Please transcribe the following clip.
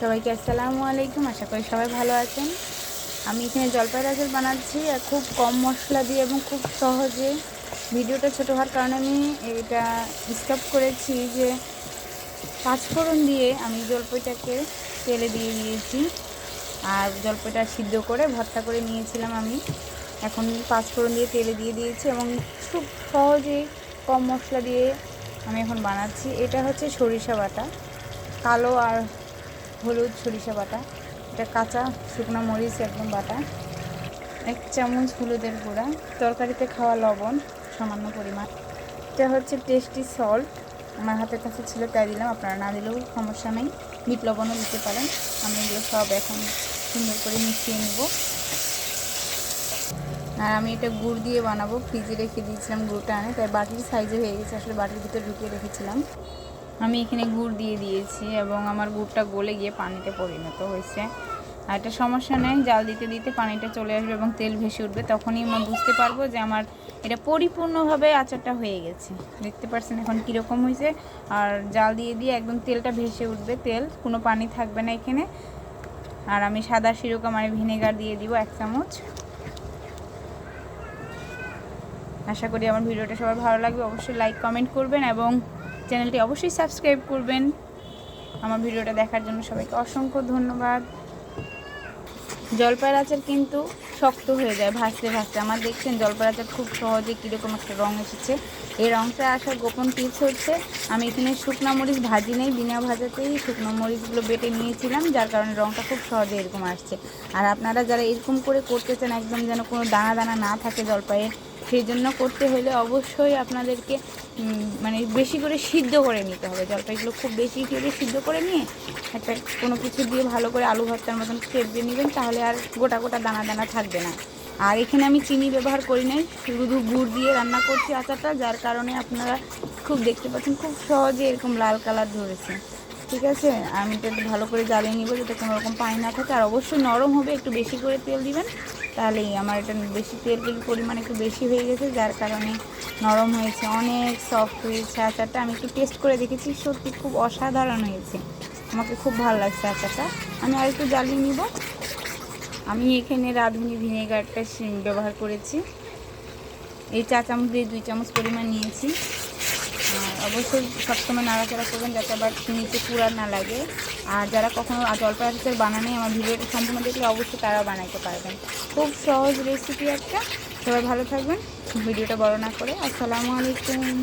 সবাইকে আসসালামু আলাইকুম। আশা করি সবাই ভালো আছেন। আমি এখানে জলপাই আচার বানাচ্ছি আর খুব কম মশলা দিয়ে এবং খুব সহজে ভিডিওটা ছোটো হওয়ার কারণে আমি এটা স্টপ করেছি যে পাঁচফোড়ন দিয়ে আমি জলপাইটাকে তেলে দিয়ে দিয়েছি। আর জলপাইটা সিদ্ধ করে ভর্তা করে নিয়েছিলাম আমি। এখন পাঁচফোড়ন দিয়ে তেলে দিয়ে দিয়েছি এবং খুব সহজে কম মশলা দিয়ে আমি এখন বানাচ্ছি। এটা হচ্ছে সরিষা বাটা। কালো আর হলুদ সরিষা বাটা, এটা কাঁচা শুকনো মরিচ একদম বাটা, এক চামচ হলুদের গুঁড়া, তরকারিতে খাওয়া লবণ সামান্য পরিমাণ। এটা হচ্ছে টেস্টি সল্ট আমার হাতের কাছে ছিল, তাই দিলাম। আপনারা না দিলেও সমস্যা নেই, বিট লবণও দিতে পারেন। আমি এগুলো সব এখন সুন্দর করে মিশিয়ে নেব। আর আমি এটা গুড় দিয়ে বানাবো, ফ্রিজে রেখে দিয়েছিলাম গুড়টা আনে, তাই বাটির সাইজে হয়ে গেছে, আসলে বাটির ভিতরে ঢুকিয়ে রেখেছিলাম। আমি এখানে গুড় দিয়ে দিয়েছি এবং আমার গুড়টা গলে গিয়ে পানিতে পরিণত হয়েছে। আর এটা সমস্যা নেই, জাল দিতে দিতে পানিটা চলে আসবে এবং তেল ভেসে উঠবে, তখনই আমি বুঝতে পারব যে আমার এটা পরিপূর্ণভাবে আচারটা হয়ে গেছে। দেখতে পাচ্ছেন এখন কীরকম হয়েছে। আর জাল দিয়ে দিয়ে একদম তেলটা ভেসে উঠবে, তেল, কোনো পানি থাকবে না এখানে। আর আমি সাদা সিরকা মানে ভিনেগার দিয়ে দিব এক চামচ। আশা করি আমার ভিডিওটা সবার ভালো লাগবে। অবশ্যই লাইক কমেন্ট করবেন এবং চ্যানেলটি অবশ্যই সাবস্ক্রাইব করবেন। আমার ভিডিওটা দেখার জন্য সবাইকে অসংখ্য ধন্যবাদ। জলপাইয়ের আচার কিন্তু শক্ত হয়ে যায়, ভাসতে ভাসতে। আমার দেখছেন জলপাইয়ের আচার খুব সহজে কীরকম একটা রঙ এসেছে। এই রংটা আসার গোপন টিপস হচ্ছে, আমি এখানে শুকনো মরিচ ভাজি নেই, বিনা ভাজাতেই শুকনো মরিচগুলো বেটে নিয়েছিলাম, যার কারণে রঙটা খুব সহজে এরকম আসছে। আর আপনারা যারা এরকম করে করতে চান, একদম যেন কোনো দানা দানা না থাকে জলপাইয়ের সেই জন্য করতে হলে অবশ্যই আপনাদেরকে মানে বেশি করে সিদ্ধ করে নিতে হবে। জলপাইগুলো খুব বেশি করে সিদ্ধ করে নিয়ে একটা কোনো কিছু দিয়ে ভালো করে আলু ভর্তার মতন দিয়ে নেবেন, তাহলে আর গোটা গোটা দানা দানা থাকবে না। আর এখানে আমি চিনি ব্যবহার করি নাই, শুধু গুড় দিয়ে রান্না করছি আচারটা, যার কারণে আপনারা খুব দেখতে পাচ্ছেন, খুব সহজে এরকম লাল কালার ধরেছে। ঠিক আছে? আমি এটা একটু ভালো করে জ্বালিয়ে নিব যাতে কোনো রকম পানি না থাকে। আর অবশ্যই নরম হবে, একটু বেশি করে তেল দিবেন, তাহলেই আমার এটা বেশি তেল পরিমাণ একটু বেশি হয়ে গেছে, যার কারণে নরম হয়েছে, অনেক সফট হয়েছে আচারটা। আমি একটু টেস্ট করে দেখেছি, সত্যি খুব অসাধারণ হয়েছে। আমাকে খুব ভালো লাগছে আচারটা। আমি আর একটু জ্বালিয়ে নিব। আমি এখানে রাঁধুনি ভিনেগারটা ব্যবহার করেছি। এই চা চামচ দিয়ে দুই চামচ পরিমাণ নিয়েছি। অবশ্যই সবসময় নাড়াচাড়া করবেন যাতে আবার নিচে পুরা না লাগে। আর যারা কখনো জলপাই আচার বানানে আমার ভিডিওটা সম্পূর্ণ দেখলে অবশ্যই তারাও বানাইতে পারবেন। খুব সহজ রেসিপি একটা। সবাই ভালো থাকবেন। ভিডিওটা বড় না করে। আসসালামু আলাইকুম।